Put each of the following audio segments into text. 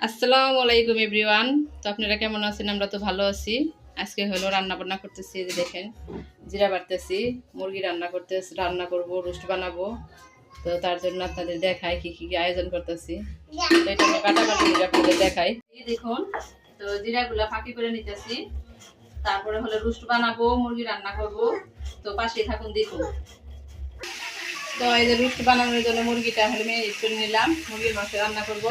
আসসালামু আলাইকুম এভরিওয়ান। তো আপনারা কেমন আছেন? আমরা তো ভালো আছি। আজকে হলো রান্না বান্না করতেছি যে দেখেন, জিরা বাড়তেছি মুরগি রান্না করতে রান্না করব, রোস্ট বানাবো। তো তার জন্য আপনাদের দেখাই কি কি আয়োজন করতেছি। দেখাই। দেখুন, তো জিরাগুলা ফাঁকি করে নিতেছি। তারপরে হলো রোস্ট বানাবো, মুরগি রান্না করব। তো পাশে থাকুন, দেখুন। তো এই যে রোস্ট বানানোর জন্য মুরগিটা হলে করে নিলাম। মুরগির মাংস রান্না করব।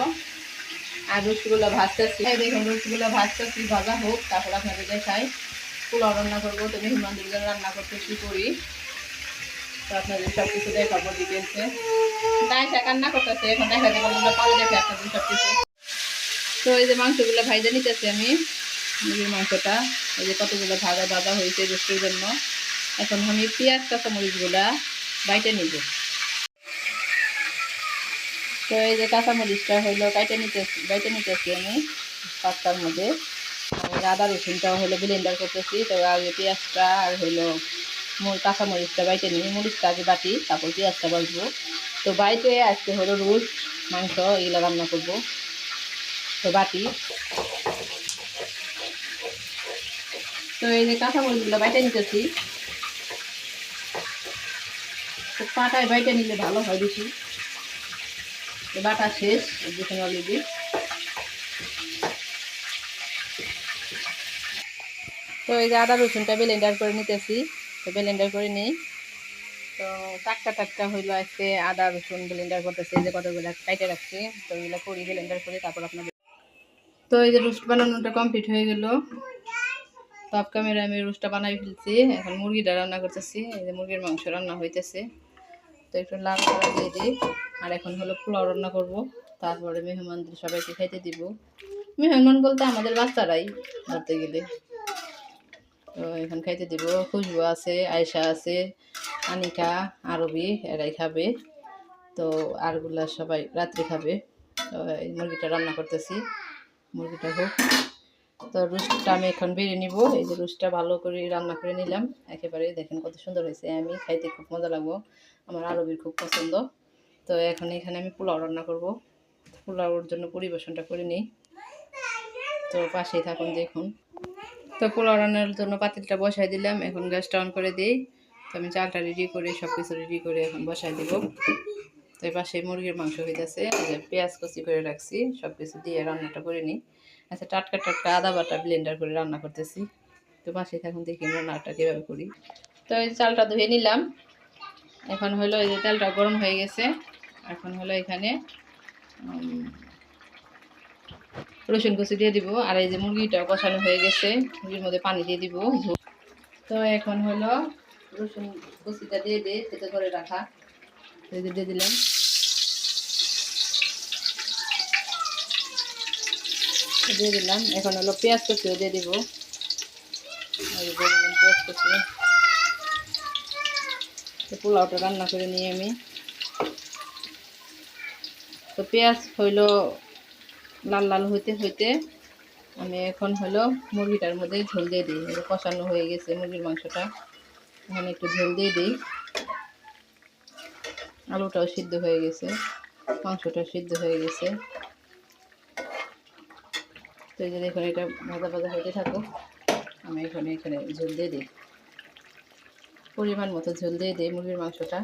আর রুটিগুলো ভাজতেছি দেখুন রুটিগুলো ভাজতেছি ভাজা হোক, তারপর আপনাদের দেখাই পোলাও রান্না করব, তো মেহমানদের জন্য রান্না করতে কি করি। তো আপনাদের সব কিছু দেখাবো ডিটেলসে তাই রান্না করতেছে, এখন দেখা যাবে আমরা পরে দেখে আপনাদের সব কিছু তো এই যে মাংসগুলো ভাইজে নিতেছি আমি, মুরগির মাংসটা। এই যে কতগুলো ভাজা ভাজা হয়েছে রুটির জন্য। এখন আমি পেঁয়াজ, কাঁচামরিচগুলা বাইটে নিব। তো এই যে কাঁচামরিচটা হইল, কাইটে নিতেছি বাইটে নিতেছি আমি পাত্তার মধ্যে। আদা রসুনটা হলো ব্লেন্ডার করতেছি, তো আগে পেঁয়াজটা আর মোর কাঁচামরিচটা বাইটে নিই। মরিচটা আগে বাটি, তারপর পেঁয়াজটা বাজবো তো বাইটে আজকে হলো রোস্ট মাংস এগুলো রান্না করব। তো বাটি। তো এই যে কাঁচামরিচগুলো বাইটে নিতেছি। তো পাটায় বাইটে নিলে ভালো হয় বেশি। বাটা শেষ দেখুন অলরেডি তো এই যে আদা রসুনটা ব্লেন্ডার করে নিতেছি, তো ব্লেন্ডার করে নিই। তো টাটকা টাটকা হইল আজকে আদা রসুন ব্লেন্ডার করতেছি যে কতগুলো কাইটে রাখছি, তো এগুলো করি ব্লেন্ডার করে, তারপর আপনাদের তো এই যে রোস্ট বানানোটা কমপ্লিট হয়ে গেল। টপ ক্যামেরা আমি রোস্টটা বানাই ফেলছি, এখন মুরগিটা রান্না করতেছি, এই যে মুরগির মাংস রান্না হইতেছে। তো একটু লাল করা দিয়ে দিই। আর এখন হলো পোলাও রান্না করব। তারপরে মেহমানদের সবাইকে খাইতে দিব। মেহমান বলতে আমাদের বাচ্চারাই ধরতে গেলে। তো এখন খাইতে দিব। খুশবু আছে আয়সা আছে, আনিকা, আরবি, এরাই খাবে। তো আরগুলা সবাই রাত্রে খাবে। তো এই মুরগিটা রান্না করতেছি। মুরগিটা হোক। তো রোস্টটা আমি এখন বেরিয়ে নিব। এই যে রোস্টটা ভালো করে রান্না করে নিলাম। একেবারে দেখেন কত সুন্দর হয়েছে। আমি খাইতে খুব মজা লাগবো। আমার আরবির খুব পছন্দ। তো এখন এখানে আমি পোলাও রান্না করব। পোলাওর জন্য পরিবেশনটা করে নিই। তো পাশেই থাকুন, দেখুন। তো পোলাও রান্নার জন্য পাতিলটা বসাই দিলাম। এখন গ্যাসটা অন করে দিই। তো আমি চালটা রেডি করে সব কিছু রেডি করে এখন বসাই দেব। তো এই পাশে মুরগির মাংস হইতেছে। পেঁয়াজ কচি করে রাখছি সব কিছু দিয়ে রান্নাটা করে নিই। আচ্ছা টাটকা টাটকা আদা বাটা ব্লেন্ডার করে রান্না করতেছি। তো পাশে থাকুন, দেখি রান্নাটা কীভাবে করি। তো এই চালটা ধুয়ে নিলাম। এখন হলো এই যে তেলটা গরম হয়ে গেছে। এখন হলো এখানে রসুন কুচি দিয়ে দিব। আর এই যে মুরগিটা কষানো হয়ে গেছে, মুরগির মধ্যে পানি দিয়ে দিব তো এখন হলো রসুন কুচিটা দিয়ে দিয়ে সেটা করে রাখা। দিয়ে দিলাম। দিয়ে দিলাম। এখন হলো পেঁয়াজ কুচিও দিয়ে দিব। পেঁয়াজ কুচি। পোলাওটা রান্না করে নিয়ে আমি। তো পেঁয়াজ হইল লাল লাল হইতে হইতে আমি এখন হলো মুরগিটার মধ্যে ঝোল দিয়ে দিই। কষানো হয়ে গেছে মুরগির মাংসটা। এখানে একটু ঝোল দিয়ে দিই। আলুটাও সিদ্ধ হয়ে গেছে। মাংসটা সিদ্ধ হয়ে গেছে। তো এই যে দেখুন, এটা ভাজা ভাজা হইতে থাকুক। আমি এখানে এখানে ঝোল দিয়ে দিই। পরিমাণ মতো ঝোল দিয়ে দিই মুরগির মাংসটা।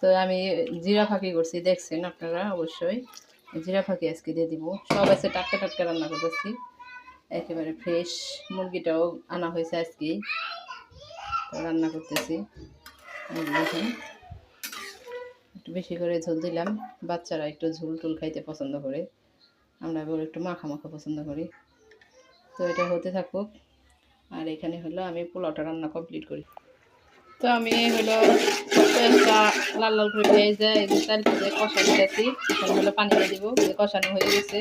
তো আমি জিরা ফাঁকি করছি, দেখছেন আপনারা অবশ্যই। জিরা ফাঁকি আজকে দিয়ে দিব। সব আছে টাটকা টাটকা রান্না করতেছি। একেবারে ফ্রেশ মুরগিটাও আনা হয়েছে আজকেই। তো রান্না করতেছি। দেখুন, একটু বেশি করে ঝোল দিলাম। বাচ্চারা একটু ঝোল টুল খাইতে পছন্দ করে। আমরা এবার একটু মাখা মাখা পছন্দ করি। তো এটা হতে থাকুক। আর এখানে হলো আমি পোলাওটা রান্না কমপ্লিট করি। তো আমি হলো লাল লাল করে ভেজে এই যে ভেজে কষা দিতেছি, এখন হলো পানি দিয়ে দিব কষানো হয়ে গেছে।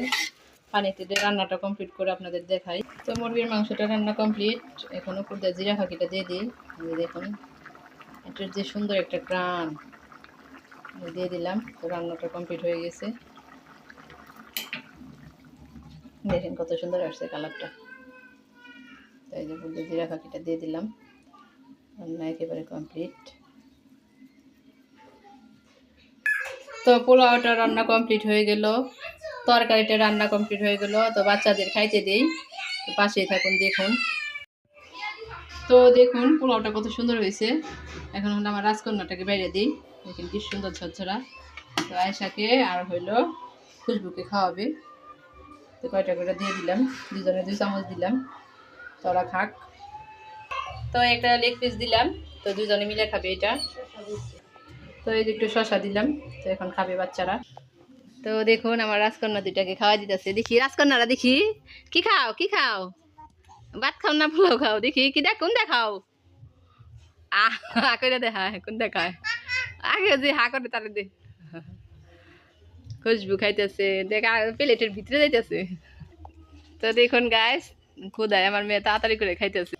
পানিতে দিয়ে রান্নাটা কমপ্লিট করে আপনাদের দেখাই। তো মুরগির মাংসটা রান্না কমপ্লিট এখন উপর জিরা ফাঁকিটা দিয়ে দিই। দেখুন, এটার যে সুন্দর একটা গ্রান দিয়ে দিলাম। তো রান্নাটা কমপ্লিট হয়ে গেছে। দেখেন কত সুন্দর আসছে কালারটা। তো এই যে জিরা ফাঁকিটা দিয়ে দিলাম। রান্না একেবারে কমপ্লিট তো পোলাওটা রান্না কমপ্লিট হয়ে গেল। তরকারিটা রান্না কমপ্লিট হয়ে গেল। তো বাচ্চাদের খাইতে দেই। তো পাশেই থাকুন, দেখুন। তো দেখুন, পোলাওটা কত সুন্দর হয়েছে। এখন হলো আমার রাজকন্যাটাকে বাইরে দিই। দেখুন কি সুন্দর ঝরঝরা। তো আয়সাকে আর হইল খুশবুকে খাওয়াবে। তো কয়টা করে দিয়ে দিলাম। দুজনে দুই চামচ দিলাম। তোরা খাক। তো একটা লেগ পিস দিলাম, তো দুজনে মিলে খাবে এটা। তো এই যে একটু শশা দিলাম, তো এখন খাবে বাচ্চারা। তো দেখুন আমার রাজকন্যা দুইটাকে খাওয়া দিতেছে। দেখি, রাজকন্যারা দেখি, কি খাও কি খাও? ভাত খাও না পোলাও খাও? দেখি, কি দেখ কোন দেখাও আহ করে দেখা কোন দেখায় আগে যে হা করে তারে দে। খুশবু খাইতেছে, দেখ প্লেটের ভিতরে যাইতেছে। তো দেখুন গাছ খোদায় আমার মেয়ে তাড়াতাড়ি করে খাইতেছে।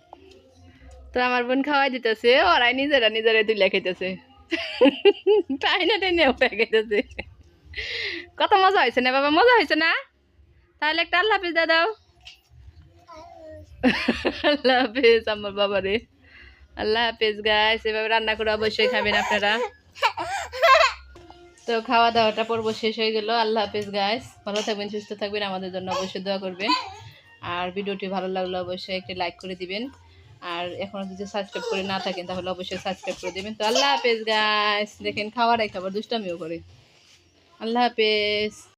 তো আমার বোন খাওয়াই দিতেছে ওরাই নিজেরা নিজেরা তুলে খাইতেছে। টাইনা টাইনে ওরা খাইতেছে। কত মজা হয়েছে না বাবা মজা হয়েছে না? তাহলে একটা আল্লাহ হাফিজ দাদাও আল্লাহ হাফিজ আমার বাবা রে আল্লাহ হাফিজ গাছ এভাবে রান্না করে অবশ্যই খাবেন আপনারা। তো খাওয়া দাওয়াটা পর্ব শেষ হয়ে গেল। আল্লাহ হাফিজ গাছ ভালো থাকবেন সুস্থ থাকবেন আমাদের জন্য অবশ্যই দোয়া করবেন। আর ভিডিওটি ভালো লাগলে অবশ্যই একটি লাইক করে দিবেন। আর এখনও যদি সাবস্ক্রাইব করে না থাকেন, তাহলে অবশ্যই সাবস্ক্রাইব করে দেবেন। তো আল্লাহ হাফেজ গাছ দেখেন, খাওয়ার খাবার দুষ্টামিও করে। আল্লাহ হাফেজ।